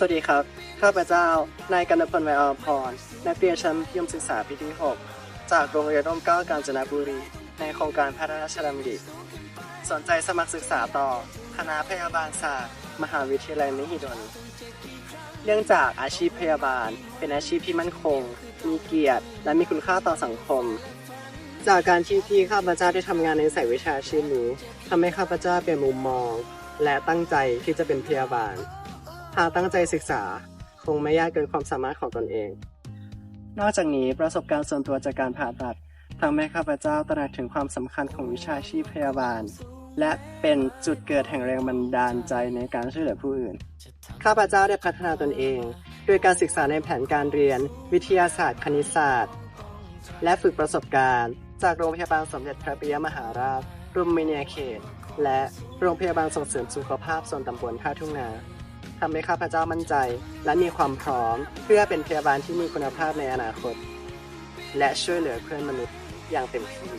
สวัสดีครับ ข้าพเจ้า นายกันพลไวอพร นักเรียนชั้นมัธยมศึกษาปีที่ 6 จากโรงเรียนร่มเกล้ากาญจนบุรี ในโครงการพระราชดำริ สนใจสมัครศึกษาต่อ คณะพยาบาลศาสตร์ มหาวิทยาลัยมหิดล เนื่องจากอาชีพพยาบาล เป็นอาชีพที่มั่นคง มีเกียรติ และมีคุณค่าต่อสังคม จากการที่ที่ข้าพเจ้าได้ทำงานในสายวิชาชีพนี้ทำให้ข้าพเจ้าเปลี่ยนมุมมอง และตั้งใจที่จะเป็นพยาบาล หากตั้งใจศึกษาคงไม่ยากเกินความสามารถของตนเอง นอกจากนี้ประสบการณ์ส่วนตัวจากการผ่าตัดทำให้ข้าพเจ้าตระหนักถึงความสำคัญของวิชาชีพพยาบาล และเป็นจุดเกิดแห่งแรงบันดาลใจในการช่วยเหลือผู้อื่น ข้าพเจ้าได้พัฒนาตนเอง โดยการศึกษาในแผนการเรียน วิทยาศาสตร์ คณิตศาสตร์ และฝึกประสบการณ์ จากโรงพยาบาลสมเด็จพระปิยมหาราชรุมพินีเขต และโรงพยาบาลส่งเสริมสุขภาพส่วนตำบลท่าทุ่งนา ทำให้ข้าพเจ้ามั่นใจ และมีความพร้อม เพื่อเป็นพยาบาลที่มีคุณภาพในอนาคต และช่วยเหลือเพื่อนมนุษย์อย่างเต็มที่